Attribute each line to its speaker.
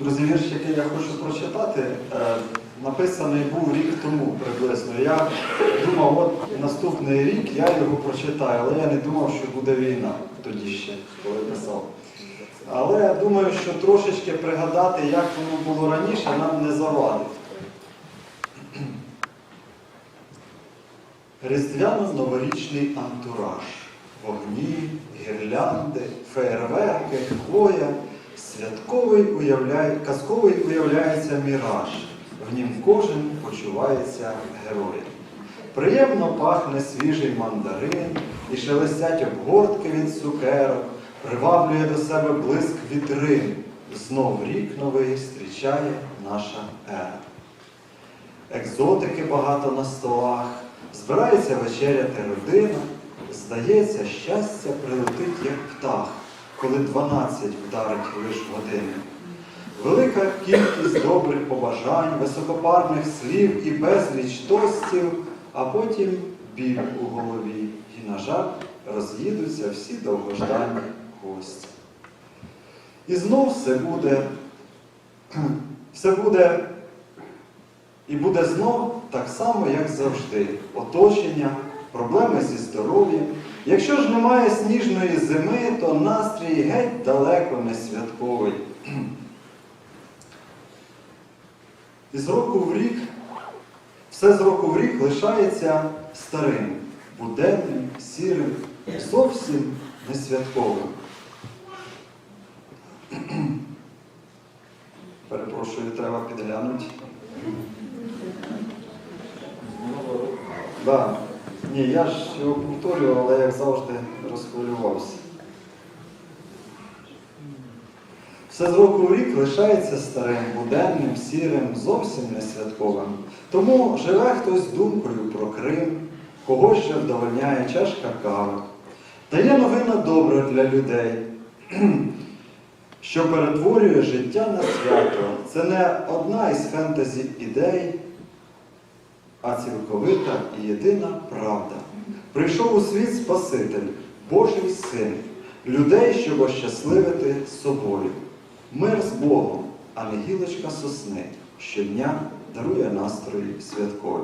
Speaker 1: Друзі, вірш, який я хочу прочитати, е, написаний був рік тому приблизно. Я думав, от наступний рік я його прочитаю, але я не думав, що буде війна тоді ще, коли писав. Але я думаю, що трошечки пригадати, як воно було раніше, нам не завадить. Різдвяно-новорічний антураж. Вогні, гірлянди, феєрверки, хвоя. Святковий уявляє, казковий уявляється міраж. В нім кожен почувається героєм. Приємно пахне свіжий мандарин і шелестять обгортки від цукерок, приваблює до себе блиск вітрин. Знов рік новий зустрічає наша ера. Екзотики багато на столах, збирається вечеряти родина. Здається, щастя прилетить, як птах, коли 12 вдарить лиш години. Велика кількість добрих побажань, високопарних слів і безліч тостів, а потім біль у голові. І, на жаль, роз'їдуться всі довгождані гості. І знов все буде, все буде і буде знов так само, як завжди. Оточення, проблеми зі здоров'ям. Якщо ж немає сніжної зими, то настрій геть далеко не святковий. І з року в рік, все з року в рік лишається старим, буденним, сірим, зовсім не святковим. Перепрошую, треба підглянути. Да. Ні, я ж його повторював, але як завжди розхвилювався. Все з року в рік лишається старим, буденним, сірим, зовсім не святковим. Тому живе хтось думкою про Крим, когось же вдовольняє чашка кави. Та є новина добра для людей, що перетворює життя на свято. Це не одна із фентезі ідей, а цілковита і єдина правда. Прийшов у світ Спаситель, Божий син, людей, щоб ощасливити собою. Мир з Богом, а не гілочка сосни, щодня дарує настрої святкові.